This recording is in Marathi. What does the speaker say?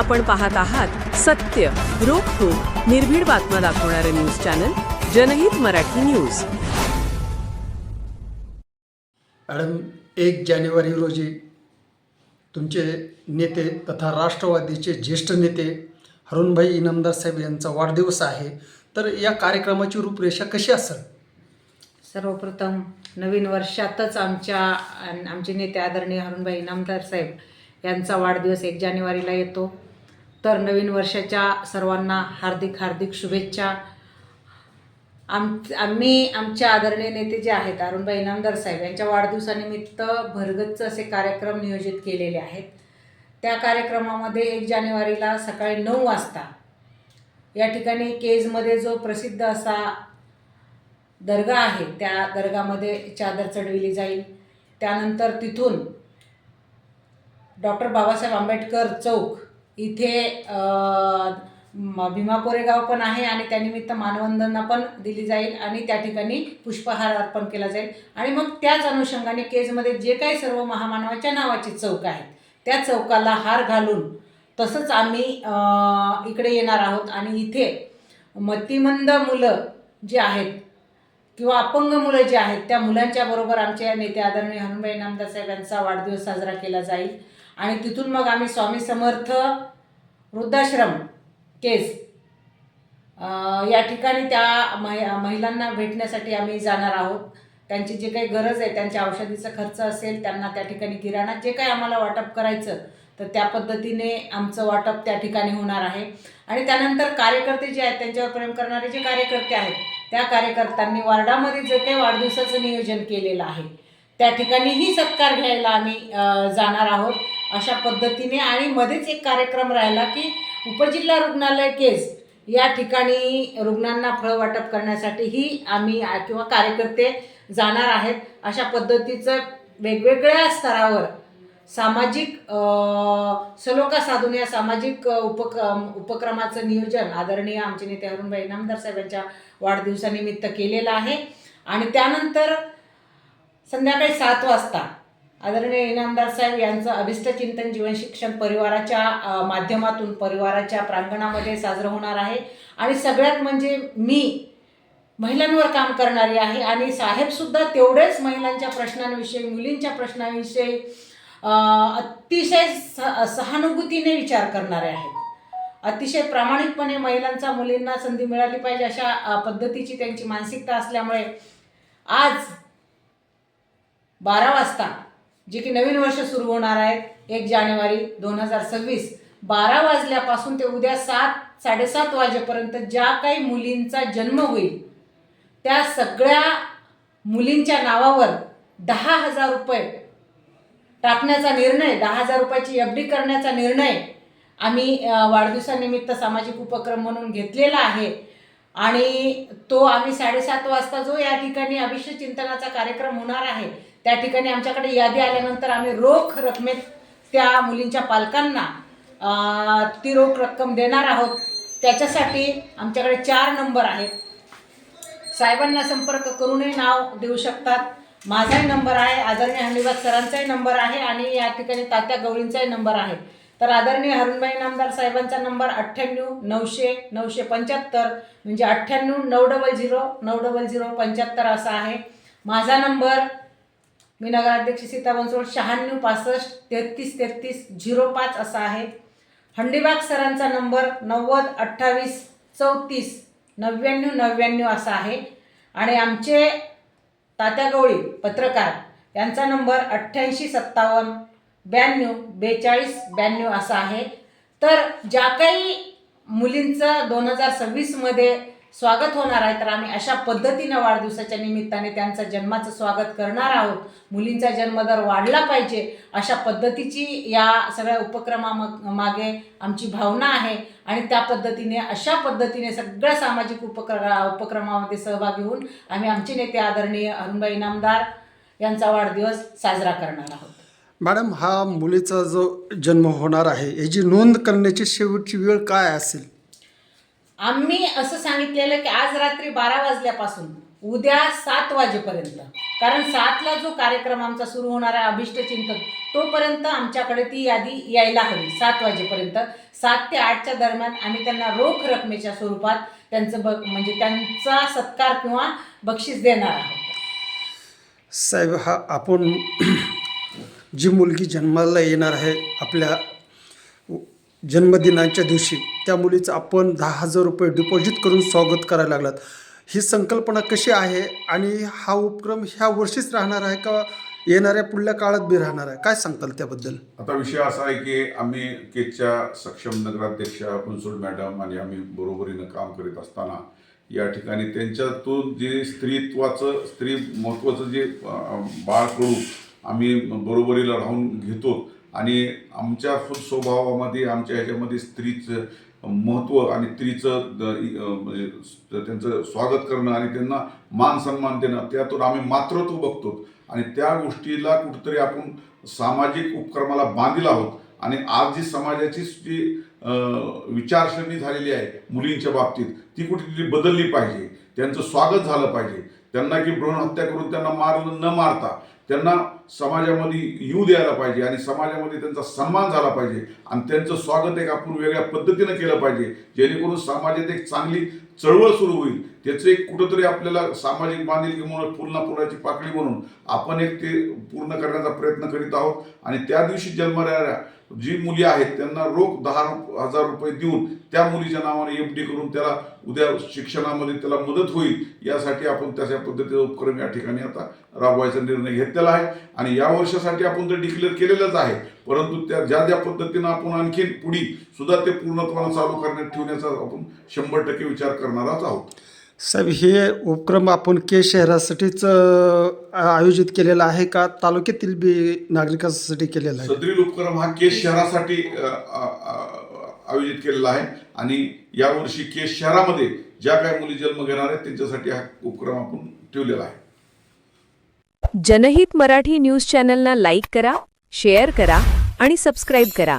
आपण पाहत आहात सत्य रोखोक निर्भीड बातम्या दाखवणारे न्यूज चॅनल जनहित मराठी न्यूज. मॅडम एक जानेवारी रोजी तुमचे नेते तथा राष्ट्रवादीचे ज्येष्ठ नेते हरुणभाई इनामदार साहेब यांचा वाढदिवस आहे. तर या कार्यक्रमाची रूपरेषा कशी असेल? सर्वप्रथम नवीन वर्षातच आमच्या आमचे नेते आदरणीय हरुणभाई इनामदार साहेब यांचा वाढदिवस एक जानेवारीला येतो. तर नवीन वर्षाच्या सर्वांना हार्दिक हार्दिक शुभेच्छा. आम आम्ही आमच्या आदरणीय नेते जे आहेत अरुणभाई इनामदार साहेब यांच्या वाढदिवसानिमित्त भरगच्च असे कार्यक्रम नियोजित केलेले आहेत. त्या कार्यक्रमामध्ये एक जानेवारीला सकाळी नऊ वाजता या ठिकाणी केजमध्ये जो प्रसिद्ध असा दर्गा आहे त्या दर्गामध्ये चादर चढविली जाईल. त्यानंतर तिथून डॉक्टर बाबासाहेब आंबेडकर चौक इथे भीमा कोरेगाव पण आहे आणि त्यानिमित्त मानवंदना पण दिली जाईल आणि त्या ठिकाणी पुष्पहार अर्पण केला जाईल. आणि मग त्याच अनुषंगाने केजमध्ये जे काही सर्व महामानवाच्या नावाचे चौक आहेत त्या चौकाला हार घालून तसंच आम्ही इकडे येणार आहोत. आणि इथे मतिमंद मुलं जे आहेत किंवा अपंग मुलं जे आहेत त्या मुलांच्या बरोबर आमच्या नेते आदरणीय हनुभाई नामदार साहेब यांचा वाढदिवस साजरा केला जाईल. आणि तिथून मग आम्ही स्वामी समर्थ वृद्धाश्रम केस या ठिकाणी त्या महि महिलांना भेटण्यासाठी आम्ही जाणार आहोत. त्यांची जे काही गरज आहे त्यांच्या औषधीचा खर्च असेल त्यांना त्या ठिकाणी किराणा जे काही आम्हाला वाटप करायचं तर त्या पद्धतीने आमचं वाटप त्या ठिकाणी होणार आहे. आणि त्यानंतर कार्यकर्ते जे आहेत त्यांच्यावर प्रेम करणारे जे कार्यकर्ते आहेत त्या कार्यकर्त्यांनी वार्डामध्ये जे काही वाढदिवसाचं नियोजन केलेलं आहे त्या ठिकाणीही सत्कार घ्यायला आम्ही जाणार आहोत अशा पद्धतीने. आणि मध्येच एक कार्यक्रम राहिला की उपजिल्हा रुग्णालय केस या ठिकाणी रुग्णांना फळ वाटप करण्यासाठीही आम्ही किंवा कार्यकर्ते जाणार आहेत. अशा पद्धतीचं वेगवेगळ्या स्तरावर सामाजिक सलोका सलोखा साधून या सामाजिक उपक्रम उपक्रमाचं नियोजन आदरणीय आमचे नेते अरुणभाई इनामदार साहेबांच्या वाढदिवसानिमित्त केलेलं आहे. आणि त्यानंतर संध्याकाळी सात वाजता आदरणीय इनामदार साहेब यांचं अभिष्टचिंतन जीवन शिक्षण परिवाराच्या माध्यमातून परिवाराच्या प्रांगणामध्ये साजरं होणार आहे. आणि सगळ्यात म्हणजे मी महिलांवर काम करणारी आहे. आणि साहेबसुद्धा तेवढेच महिलांच्या प्रश्नांविषयी मुलींच्या प्रश्नांविषयी अतिशय स सहानुभूतीने विचार करणारे आहेत. अतिशय प्रामाणिकपणे महिलांचा मुलींना संधी मिळाली पाहिजे अशा पद्धतीची त्यांची मानसिकता असल्यामुळे आज बारा वाजता जे की नवीन वर्ष सुरू होणार आहे एक जानेवारी दोन हजार सव्वीस बारा वाजल्यापासून ते उद्या सात साडेसात वाजेपर्यंत ज्या काही मुलींचा जन्म होईल त्या सगळ्या मुलींच्या नावावर दहा हजार रुपये टाकण्याचा निर्णय दहा हजार रुपयाची एफ डी करण्याचा निर्णय आम्ही वाढदिवसानिमित्त सामाजिक उपक्रम म्हणून घेतलेला आहे. आणि तो आम्ही साडेसात वाजता जो या ठिकाणी अभिषेक चिंतनाचा कार्यक्रम होणार आहे त्या ठिकाणी आमच्याकडे यादी आल्यानंतर आम्ही रोख रकमेत त्या मुलींच्या पालकांना ती रोख रक्कम देणार आहोत. त्याच्यासाठी आमच्याकडे चार नंबर आहेत. साहेबांना संपर्क करूनही नाव देऊ शकतात. माझाही नंबर आहे आदरणीय हंडीबाग सरांचाही नंबर आहे आणि या ठिकाणी तात्या गवळींचाही नंबर आहे. तर आदरणीय हरुणबाई नामदार साहेबांचा नंबर अठ्ठ्याण्णव नऊशे नऊशे पंच्याहत्तर म्हणजे अठ्ठ्याण्णव नऊ डबल झिरो नऊ डबल झिरो पंच्याहत्तर असा आहे. माझा नंबर मी नगराध्यक्ष सीता बनसोड शहाण्णव पासष्ट तेहतीस तेहतीस झिरो पाच असा आहे. हंडीबाग सरांचा नंबर नव्वद अठ्ठावीस चौतीस नव्याण्णव नव्याण्णव असा आहे. आणि आमचे तात्या गवळी पत्रकार यांचा नंबर अठ्ठ्याऐंशी सत्तावन्न ब्याण्णव बेचाळीस ब्याण्णव असा आहे. तर ज्या काही मुलींचं दोन हजार सव्वीसमध्ये स्वागत होणार आहे तर आम्ही अशा पद्धतीनं वाढदिवसाच्या निमित्ताने त्यांचं जन्माचं स्वागत करणार आहोत. मुलींचा जन्मदर वाढला पाहिजे. अशा पद्धतीची या सगळ्या उपक्रमा मागे आमची भावना आहे. आणि त्या पद्धतीने अशा पद्धतीने सगळ्या सामाजिक उपक्र उपक्रमामध्ये सहभागी होऊन आम्ही आमचे नेते आदरणीय अरुणबाई इनामदार यांचा वाढदिवस साजरा करणार आहोत. मॅडम हा मुलीचा जो जन्म होणार आहे याची नोंद करण्याची शेवटची वेळ काय असेल? आम्ही असं सांगितलेलं की आज रात्री बारा वाजल्यापासून उद्या सात वाजेपर्यंत कारण सातला जो कार्यक्रम आमचा सुरू होणार आहे अभिष्ट चिंतन तोपर्यंत आमच्याकडे ती यादी यायला हवी सात वाजेपर्यंत. सात ते आठच्या दरम्यान आम्ही त्यांना रोख रकमेच्या स्वरूपात त्यांचं ब म्हणजे त्यांचा सत्कार किंवा बक्षीस देणार आहोत. साहेब हा आपण जी मुलगी जन्माला येणार आहे आपल्या जन्मदिनाच्या दिवशी त्या मुलीचं आपण दहा हजार रुपये डिपॉझिट करून स्वागत करायला लागलात. ही संकल्पना कशी आहे आणि हा उपक्रम ह्या वर्षीच राहणार आहे का येणाऱ्या पुढल्या काळात बी राहणार आहे? काय सांगताल त्याबद्दल? आता विषय असा आहे की आम्ही केच्या सक्षम नगराध्यक्षा कुंसूड मॅडम आणि आम्ही बरोबरीनं काम करीत असताना या ठिकाणी त्यांच्यातून जे स्त्रीत्वाचं स्त्री महत्त्वाचं जे बाळ करू आम्ही बरोबरीला राहून घेतो. आणि आमच्या स्वभावामध्ये आमच्या ह्याच्यामध्ये स्त्रीचं महत्त्व आणि स्त्रीचं द- म्हणजे त्यांचं स्वागत करणं आणि त्यांना मान सन्मान देणं त्यातून आम्ही मातृत्व बघतो. आणि त्या गोष्टीला कुठेतरी आपण सामाजिक उपक्रमाला बांधील आहोत. आणि आज जी समाजाची जी विचारसरणी झालेली आहे मुलींच्या बाबतीत ती कुठेतरी बदलली पाहिजे. त्यांचं स्वागत झालं पाहिजे. त्यांना की भ्रूण हत्या करून त्यांना मारलं न मारता त्यांना समाजामध्ये येऊ द्यायला पाहिजे आणि समाजामध्ये त्यांचा सन्मान झाला पाहिजे. आणि त्यांचं स्वागत एक आपण वेगळ्या पद्धतीनं केलं पाहिजे. जेणेकरून समाजात एक चांगली चळवळ सुरू होईल. त्याचं एक कुठंतरी आपल्याला सामाजिक बांधिलकी म्हणून फुलना पुराची पाकळी म्हणून आपण एक ते पूर्ण करण्याचा प्रयत्न करीत आहोत. आणि त्या दिवशी जन्मणाऱ्या जी मुली आहेत त्यांना रोख दहा हजार रुपये देऊन त्या मुलीच्या नावाने एफ डी करून त्याला उद्या शिक्षणामध्ये त्याला मदत होईल यासाठी आपण तशा पद्धतीचा उपक्रम या ठिकाणी आता राबवायचा निर्णय घेतलेला आहे. आणि या वर्षासाठी आपण तर डिक्लेअर केलेलंच आहे परंतु त्या ज्या ज्या पद्धतीनं आपण आणखीन पुढी सुद्धा ते पूर्णत्वानं चालू करण्यात ठेवण्याचा आपण शंभर टक्के विचार करणारच आहोत. साहेब हे उपक्रम आपण के शहरासाठीच आयोजित केलेला आहे का? तालुक्यातील बी नागरिकांसाठी केलेला आहे? सदरील उपक्रम हा केस शहरासाठी अ, अ, अ, आयोजित केलेला आहे आणि यावर्षी केस शहरामध्ये ज्या काही मुली जन्म घेणार आहेत त्यांच्यासाठी हा उपक्रम आपण ठेवलेला आहे. जनहित मराठी न्यूज चॅनलना लाईक करा शेअर करा आणि सबस्क्राईब करा.